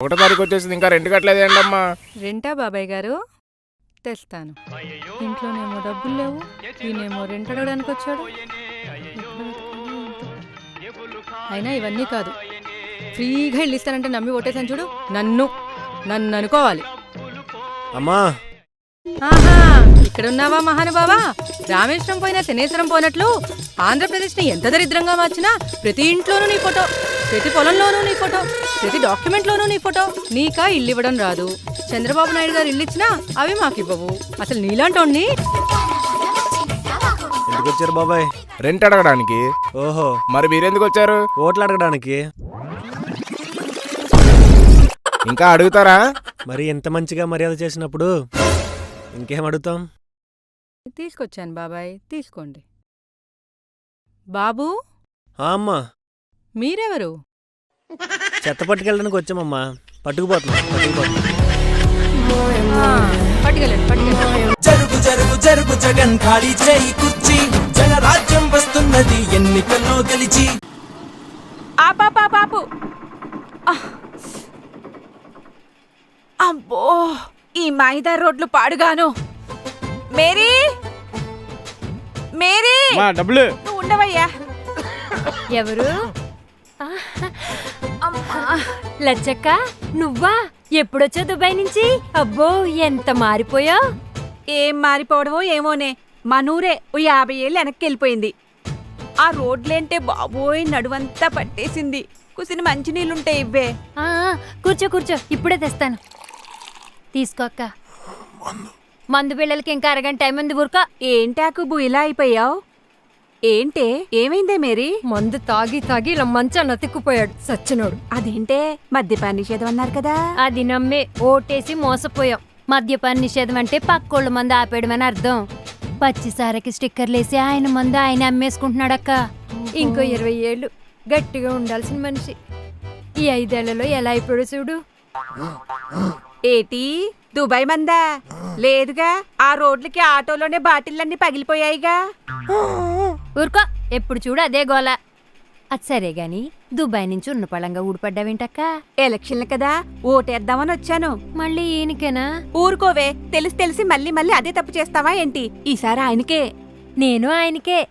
ఒకటో తారీఖు వచ్చేసింది ఇంకా రెండు కట్టలేదు అమ్మా? రెంటా బాబాయ్ గారు? తెస్తాను. ఇంట్లోనేమో డబ్బులు లేవు ఈయనేమో రెంట్ అడగడానికి వచ్చాడు. అయినా ఇవన్నీ కాదు. ఫ్రీగా ఇల్లు ఇస్తానంటే నమ్మి ఓటేసాను చూడు నన్ను నన్ను అనుకోవాలి. అమ్మా. ఆహా ఇక్కడ ఉన్నావా మహానుభావా? రామేశ్వరం పోయినా శనేశ్వరం పోయినట్లు ఆంధ్రప్రదేశ్ని ఎంత దరిద్రంగా మార్చినా ప్రతి ఇంట్లోనూ నీ ఫోటో ప్రతి పొలంలోనూ నీ ఫోటో. ప్రతి డాక్యుమెంట్లోనూ నీ ఫోటో. నీకా ఇల్లు ఇవ్వడం రాదు. చంద్రబాబు నాయుడు గారు ఇల్లు ఇచ్చినా అవి మాకు ఇవ్వవు అసలు నీలాంటోడిని? ఎందుకు వచ్చారు బాబాయ్? రెంట్ అడగడానికి. ఓహో. మరి మీరెందుకు వచ్చారు? ఓట్లు అడగడానికి. ఇంకా అడుగుతారా? మరి ఎంత మంచిగా మర్యాద చేసినప్పుడు? ఇంకేం అడుగుతాం? తీసుకొచ్చాను బాబాయ్. తీసుకోండి. బాబు? ఆ అమ్మా. మీరెవరు? చెత్త పట్టుకెళ్ళడానికి వచ్చామమ్మా. పట్టుకుపోతున్నాం పట్టుకుపోతున్నాం. ఆ, పట్టుకెళ్ళండి పట్టుకెళ్ళండి. జరుగు జరుగు జరుగు జగన్ ఖాళీ చేయి కుర్చీ. జనరాజ్యం వస్తున్నది ఎన్నికల్లో గెలిచి. ఆపాపా పాపు అబ్బో ఈ మైదా రోడ్లు పాడుగాను. మేరీ మేరీ. మా డబ్బులు. నువ్వు ఉండవయ్యా. ఎవరు? లచ్చక్క నువ్వా? ఎప్పుడొచ్చా దుబాయ్ నుంచి? అబ్బో ఎంత మారిపోయా? ఏం మారిపోవడమో ఏమోనే. మనూరే ఓ యాభై ఏళ్ళు వెనక్కి వెళ్ళిపోయింది. ఆ రోడ్లేంటే బాబోయ్ నడువంతా పట్టేసింది. కుసిన మంచినీళ్ళుంటే ఇవ్వే. ఆ, కూర్చో కూర్చో. ఇప్పుడే తెస్తాను. తీసుకో అక్క. మందు. పిల్లలకి ఇంకా అరగంట టైం ఉంది ఊరుకో. ఏంటాకుబు ఇలా అయిపోయావు? ఏంటే? ఏమైందే మేరీ? మందు తాగి తాగి ఇలా మంచాన్ని అతిక్కుపోయాడు సచ్చినోడు. అదేంటే? మద్యపాన నిషేధం అన్నారు కదా. అది నమ్మే ఓటేసి మోసపోయాం. మద్యపాన నిషేధం అంటే పక్కోళ్ళ మందు ఆపేయడమని అర్థం. పచ్చిసారకి స్టిక్కర్లేసి ఆయన మందు ఆయన అమ్మేసుకుంటున్నాడక్క. ఇంకో ఇరవై ఏళ్ళు గట్టిగా ఉండాల్సిన మనిషి. ఈ ఐదేళ్ళలో ఎలా అయిపోయాడు చూడు. ఏటి? దుబాయ్ మందా? లేదుగా ఆ రోడ్లకి ఆటోలోనే బాటిళ్ళన్నీ పగిలిపోయాయిగా. ఊరుకో ఎప్పుడు చూడు అదే గోల. అది సరే గాని దుబాయ్ నుంచి ఉన్న పళంగా ఊడిపడ్డావేంటక్క? ఎలక్షన్లు కదా ఓటేద్దామని వచ్చాను. మళ్ళీ ఈయనకేనా? ఊరుకోవే తెలిసి తెలిసి మళ్ళీ మళ్ళీ అదే తప్పు చేస్తావా ఏంటి? ఈసారి ఆయనకే. నేను ఆయనకే.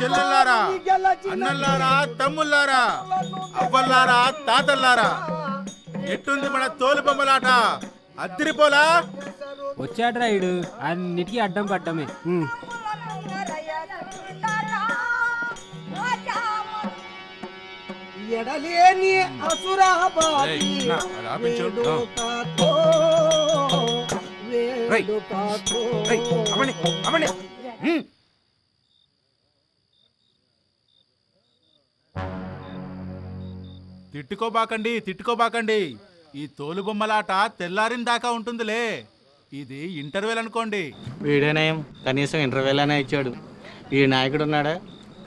చెల్లెల్లారా అన్నల్లారా తమ్ముల్లారా అవ్వల్లారా తాతల్లారా ఎట్టుంది మన తోలు బొమ్మలాట? అద్దరిపోలా? వచ్చాడు రాయుడు అన్నిటికీ అడ్డం పడ్డమే. ఎడలేని అసురాబాది ఆపించు. తిట్టుకోబాకండి తిట్టుకోబాకండి. ఈ తోలు బొమ్మలాట తెల్లారిన దాకా ఉంటుందిలే. ఇది ఇంటర్వెల్ అనుకోండి. వీడేనేం? కనీసం ఇంటర్వ్యూల్ అనే ఇచ్చాడు. ఈ నాయకుడు ఉన్నాడా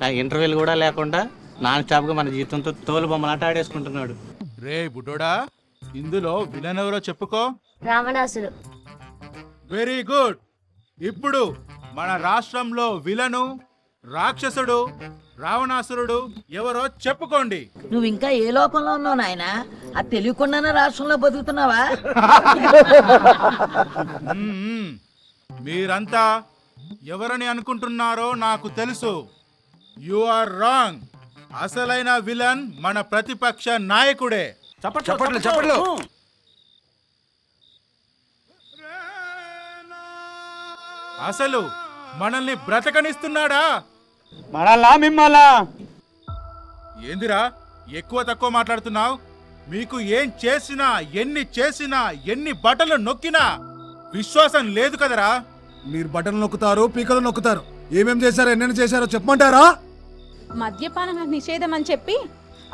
ఇంటర్వ్యూలు కూడా లేకుండా నాన్ స్టాప్గా మన జీవితంతో తోలు బొమ్మలాట ఆడేసుకుంటున్నాడు. రే బుడ్డోడా ఇందులో విలన్ ఎవరో చెప్పుకో. రావణాసుడు. Very good. ఇప్పుడు మన రాష్ట్రంలో విలను రాక్షసుడు రావణాసురుడు ఎవరో చెప్పుకోండి. నువ్వు ఇంకా ఏ లోకంలో ఉన్నావు నాయనా? అది తెలియకుండానే రాష్ట్రంలో బతుకుతున్నావా? మ్మ్. మీరంతా ఎవరని అనుకుంటున్నారో నాకు తెలుసు. యు ఆర్ రాంగ్ అసలైన విలన్ మన ప్రతిపక్ష నాయకుడే. చప్పట్లు చప్పట్లు. అసలు మనల్ని బ్రతకనిస్తున్నాడా? మనల్లా మిమ్మల్లా? ఏందిరా? ఎక్కువ తక్కువ మాట్లాడుతున్నావు? మీకు ఏం చేసినా ఎన్ని చేసినా ఎన్ని బట్టలు నొక్కినా విశ్వాసం లేదు కదరా? మీరు బటన్ నొక్కుతారు పీకలు నొక్కుతారు ఏమేం చేశారో ఎన్నెన్ని చేశారో చెప్పమంటారా? మద్యపాన నిషేధం అని చెప్పి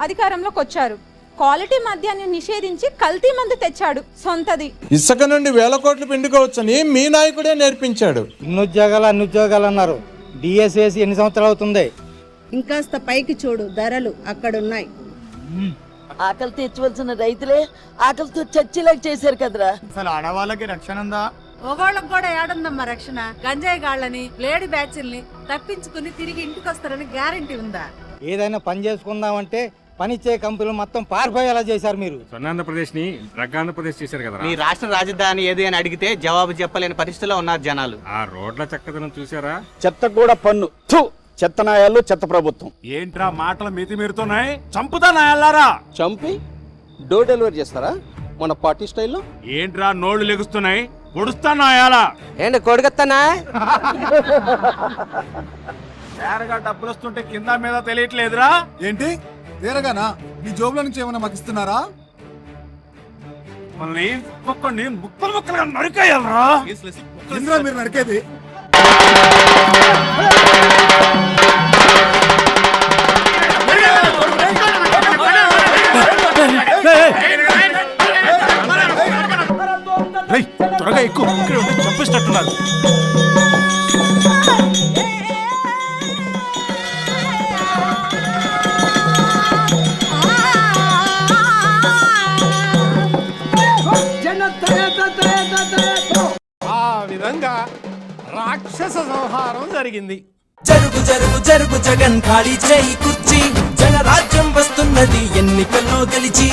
అధికారంలోకి వచ్చారు. క్వాలిటీ మద్యాన్ని నిషేధించి కల్తీ మందు తెచ్చాడు సొంతది. ఇసుక నుండి వేల కోట్లు పిండుకోవచ్చని మీ నాయకుడే నేర్పించాడు. ఇన్ని ఉద్యోగాలు అన్ని ఉద్యోగాలు అన్నారు. డిఎస్ఏసి ఎన్ని సంవత్సరాలు అవుతుంది? ఇంకాస్త పైకి చూడు ధరలు అక్కడున్నాయి. ఆకలి తెచ్చవలసిన రైతులే ఆకలితో చచ్చేలాగా చేశారు కదరా. అసలు ఆడవాళ్ళకి రక్షణ ఉందా? ఒకళ్ళకి కూడా ఏడుందమ్మా రక్షణ. గంజాయి గాళ్ళని లేడీ బ్యాచ్ల్ని తప్పించుకుని తిరిగి ఇంటికి వస్తారని గ్యారంటీ ఉందా? ఏదైనా పని చేసుకుందామంటే పనిచ్చే కంపెనీలు మొత్తం పారిపోయేలా చేశారు మీరు. స్వర్ణాంధ్రప్రదేశ్ని డ్రగ్గాంధ్రప్రదేశ్ చేశారు కదా మీ రాష్ట్ర రాజధాని ఏది అని అడిగితే జవాబు చెప్పలేని పరిస్థితిలో ఉన్నారు జనాలు. ఆ రోడ్ల చక్కదనం చూసారా చెత్త కూడా పన్ను. చెత్త నాయాలు చెత్త ప్రభుత్వం. ఏంట్రా మాటలు మితి మీరుతున్నాయి? చంపుతా నాయల్లారా? చంపి డోర్ డెలివరీ చేస్తారా? మన పార్టీ స్టైల్లో? ఏంట్రా నోళ్ళు లెగుస్తున్నాయి? పొడుస్తా నాయాలా? ఏంటి కొడుకత్తనా? తేరగా డబ్బులు వస్తుంటే కింద మీద తెలియట్లేదురా? ఏంటి? వేరగానా మీ జోబుల నుంచి ఏమైనా మాకు ఇస్తున్నారా? ముక్కలు ముక్కలుగా నరికేయాలరా? ఇంద్రా మీరు నరికేది? విధంగా రాక్షస సంహారం జరిగింది. జరుగు జరుగు జరుగు జగన్ ఖాళీ చేయి కుర్చీ. జనరాజ్యం వస్తున్నది ఎన్నికల్లో గెలిచి.